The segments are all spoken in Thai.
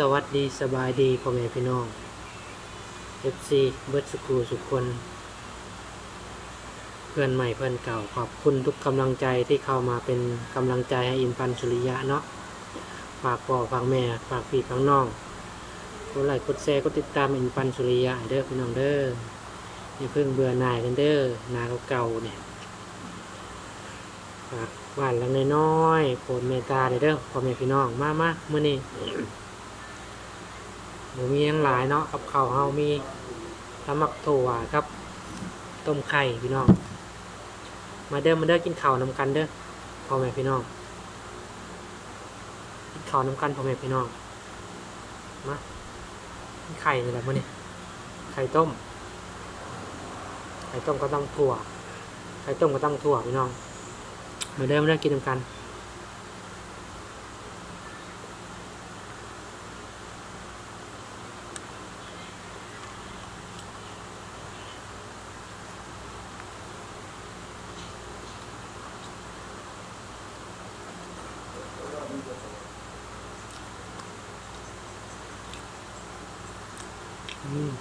สวัสดีสบายดีพ่อแม่พี่น้อง FC เบิร์ดสกูสุกคน เพื่อนใหม่เพื่อนเก่าขอบคุณทุกกำลังใจที่เข้ามาเป็นกำลังใจให้อินปันสุริยะเนาะฝากพ่อฝากแม่ฝากพี่ฝากน้องกดไลค์กดแชร์กดติดตามอินปันสุริยะเด้อพี่น้องเด้ออย่าเพิ่งเบื่อหน่ายกันเด้อนาเก่าๆเนี่ยฝากบ้านหลังน้อยๆโปรดเมตตาเด้อเด้อพ่อแม่พี่น้องมามาเมื่อนี้ หมูมีทั้งหลายเนาะกับข้าวเฮามีตำมักถั่วครับต้มไข่พี่น้อง มาเด้อมาเด้อกินข้าวนำกันเด้อพ่อแม่พี่น้องกินข้าวนำกันพ่อแม่พี่น้องมากินไข่นี่แหละมื้อนี้ไข่ต้ม ไข่ต้มก็ต้องถั่วไข่ต้มก็ต้องถั่วพี่น้องมาเด้อมาเด้อกินนำกัน อืม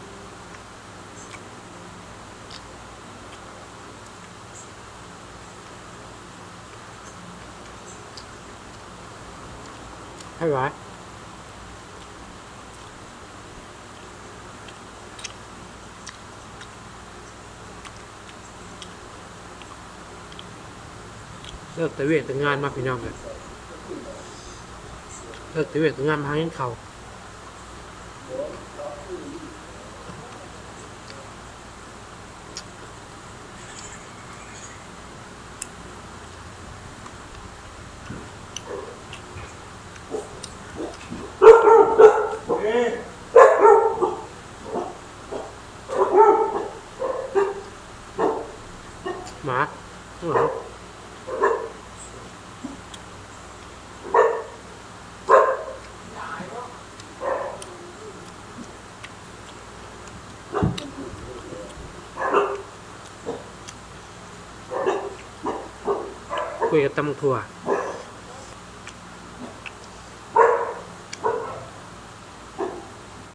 ให้ไหวเลิกต่เวียกแต่งานมาพี่น้องเลยเลิกต่เวียกแต่งานมาหาเงินเขา หมาข้างหลังคุยกับตำถั่ว